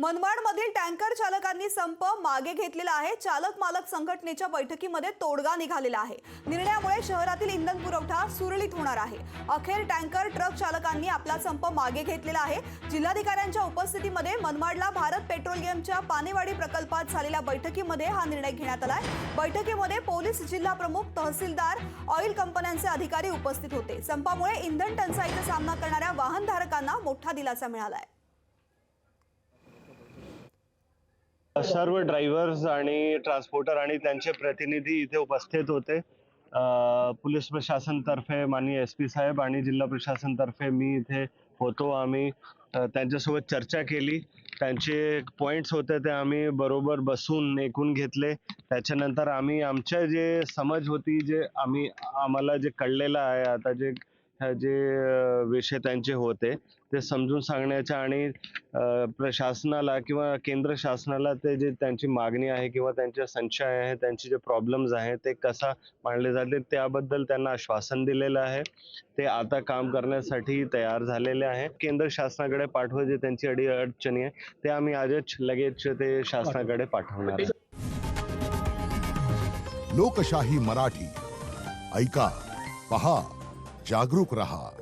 मनमाडमधील tanker चालकांनी संप मागे घेतलेला आहे. चालक मालक संघटनेच्या बैठकीमध्ये तोडगा निघालेला आहे. निर्णयामुळे शहरातील इंधन पुरवठा सुरळीत होणार आहे. अखेर टँकर ट्रक चालकांनी आपला संप मागे घेतलेला आहे. जिल्हाधिकाऱ्यांच्या उपस्थितीमध्ये मनमाडला भारत पेट्रोलियमच्या पानेवाडी प्रकल्पात झालेल्या बैठकीमध्ये हा निर्णय घेण्यात आलाय. बैठकीमध्ये पोलीस जिल्हा प्रमुख तहसीलदार ऑइल कंपन्यांचे अधिकारी उपस्थित होते. संपामुळे इंधन टंचाईचा सामना करणाऱ्या वाहनधारकांना मोठा दिलासा मिळालाय. सर्व ड्रायव्हर्स आणि ट्रान्सपोर्टर आणि त्यांचे प्रतिनिधी इथे उपस्थित होते. पोलीस प्रशासनतर्फे माननीय एस पी साहेब आणि जिल्हा प्रशासनतर्फे मी इथे होतो आम्ही. त्यांच्यासोबत चर्चा केली. त्यांचे पॉईंट्स होते ते आम्ही बरोबर बसून ऐकून घेतले. त्याच्यानंतर आम्ही आमच्या जे समज होती जे आम्ही आम्हाला जे कळलेलं आहे आता जे जे विषय त्यांचे होते ते समजून सांगण्याच्या आणि प्रशासनाला किंवा केंद्र शासनाला ते जे त्यांची मागणी आहे किंवा त्यांचे संशय आहे त्यांचे जे प्रॉब्लेम्स आहेत ते कसा मांडले जाते त्याबद्दल त्यांना आश्वासन दिलेलं आहे. ते आता काम करण्यासाठी तयार झालेले आहे केंद्र शासनाकडे पाठवायचे त्यांची अडी अडचणी आहे ते आम्ही आजच लगेच ते शासनाकडे पाठवणार आहे. लोकशाही मराठी. ऐका पहा. जागरूक रहा।